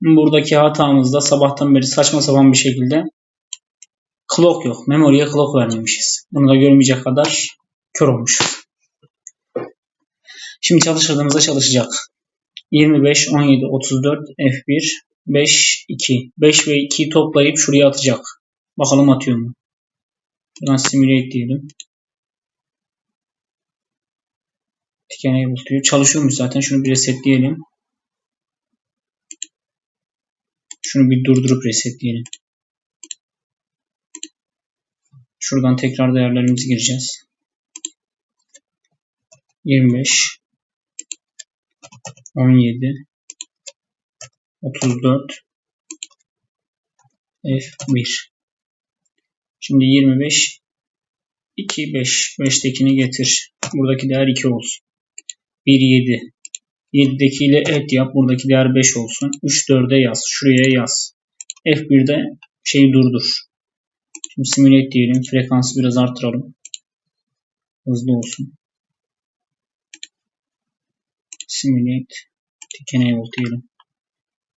Buradaki hatamızda sabahtan beri saçma sapan bir şekilde clock yok. Memoriye clock vermemişiz. Bunu da görmeyecek kadar kör olmuşuz. Şimdi çalıştırdığımızda çalışacak. 25, 17, 34, F1, 5, 2. 5 ve 2'yi toplayıp şuraya atacak. Bakalım atıyor mu? Buradan simulate diyelim. Tick enable diyor. Çalışıyormuş zaten. Şunu bir resetleyelim. Şunu bir durdurup resetleyelim. Şuradan tekrar değerlerimizi gireceğiz. 25 17 34 F1 Şimdi 25 2 5 5'tekini getir. Buradaki değer 2 olsun. 1 7 7'deki ile et yap. Buradaki değer 5 olsun. 3 4'e yaz. Şuraya yaz. F1'de şeyi durdur. Şimdi simulate diyelim. Frekansı biraz artıralım. Hızlı olsun. Simulate tick enable diyelim.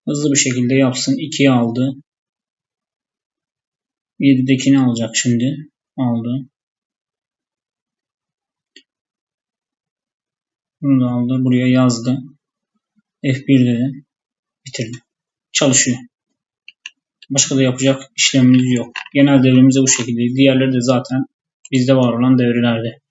Hızlı bir şekilde yapsın. 2'yi aldı. 7'dekini alacak şimdi. Aldı. Bunu da aldı. Buraya yazdı. F1'de de bitirdi. Çalışıyor. Başka da yapacak işlemimiz yok. Genel devremiz de bu şekilde. Diğerleri de zaten bizde var olan devrelerde.